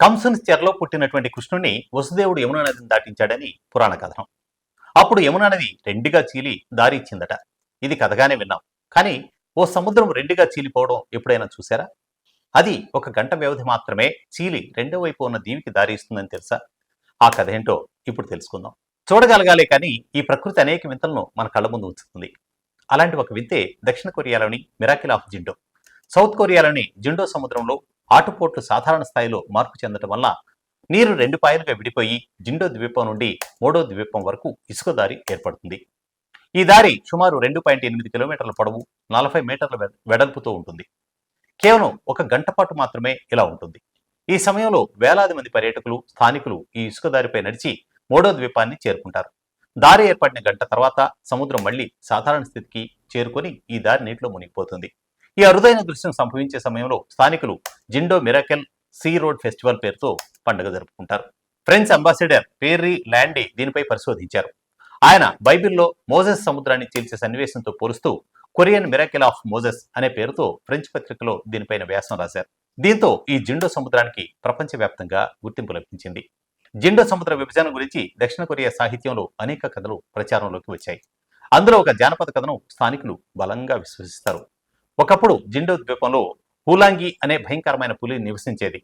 కంసుని చెరలో పుట్టినటువంటి కృష్ణుని వసుదేవుడు యమునా నదిని దాటించాడని పురాణ కథనం. అప్పుడు యమునా నది రెండుగా చీలి దారి ఇచ్చిందట. ఇది కథగానే విన్నాం. కానీ ఓ సముద్రం రెండుగా చీలిపోవడం ఎప్పుడైనా చూసారా అది ఒక గంట వ్యవధి మాత్రమే చీలి రెండో వైపు ఉన్న దీవికి దారి ఇస్తుందని తెలుసా? ఆ కథ ఏంటో ఇప్పుడు తెలుసుకుందాం. చూడగలగాలే కానీ ఈ ప్రకృతి అనేక వింతలను మన కళ్ళ ముందు ఉంచుతుంది. అలాంటి ఒక వింతే దక్షిణ కొరియాలోని మిరాకిల్ ఆఫ్ జిండో. సౌత్ కొరియాలోని జిండో సముద్రంలో ఆటుపోట్లు సాధారణ స్థాయిలో మార్పు చెందడం వల్ల నీరు రెండు పాయలుగా విడిపోయి జిండో ద్వీపం నుండి మూడో ద్వీపం వరకు ఇసుక దారి ఏర్పడుతుంది. ఈ దారి సుమారు రెండు పాయింట్ ఎనిమిది కిలోమీటర్ల పొడవు నలభై మీటర్ల వెడల్పుతో ఉంటుంది. కేవలం ఒక గంట పాటు మాత్రమే ఇలా ఉంటుంది. ఈ సమయంలో వేలాది మంది పర్యాటకులు స్థానికులు ఈ ఇసుక దారిపై నడిచి మూడో ద్వీపాన్ని చేరుకుంటారు. దారి ఏర్పడిన గంట తర్వాత సముద్రం మళ్ళీ సాధారణ స్థితికి చేరుకొని ఈ దారి నీటిలో మునిగిపోతుంది. ఈ అరుదైన దృశ్యం సంభవించే సమయంలో స్థానికులు Jindo miracle sea road festival పేరుతో పండుగ జరుపుకుంటారు. ఫ్రెంచ్ అంబాసిడర్ పేర్రీ ల్యాండీ దీనిపై పరిశోధించారు. ఆయన బైబిల్లో మోజెస్ సముద్రాన్ని చీల్చే సన్నివేశంతో పోలుస్తూ కొరియన్ మిరాకిల్ ఆఫ్ మోజెస్ అనే పేరుతో ఫ్రెంచ్ పత్రికలో దీనిపైన వ్యాసం రాశారు. దీంతో ఈ జిండో సముద్రానికి ప్రపంచవ్యాప్తంగా గుర్తింపు లభించింది. జిండో సముద్ర విభజన గురించి దక్షిణ కొరియా సాహిత్యంలో అనేక కథలు ప్రచారంలోకి వచ్చాయి. అందులో ఒక జానపద కథను స్థానికులు బలంగా విశ్వసిస్తారు. ఒకప్పుడు జిండో ద్వీపంలో పూలాంగి అనే భయంకరమైన పులి నివసించేది.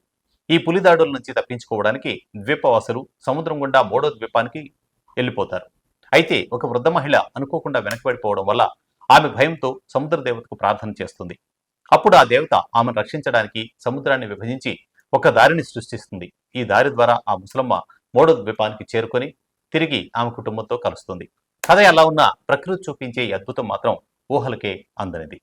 ఈ పులి దాడుల నుంచి తప్పించుకోవడానికి ద్వీపవాసులు సముద్రం గుండా మూడో ద్వీపానికి వెళ్ళిపోతారు. అయితే ఒక వృద్ధ మహిళ అనుకోకుండా వెనకబడిపోవడం వల్ల ఆమె భయంతో సముద్ర దేవతకు ప్రార్థన చేస్తుంది. అప్పుడు ఆ దేవత ఆమెను రక్షించడానికి సముద్రాన్ని విభజించి ఒక దారిని సృష్టిస్తుంది. ఈ దారి ద్వారా ఆ ముసలమ్మ మూడో ద్వీపానికి చేరుకొని తిరిగి ఆమె కుటుంబంతో కలుస్తుంది. కథ ఎలా ఉన్నా ప్రకృతి చూపించే అద్భుతం మాత్రం ఊహలకే అందనిది.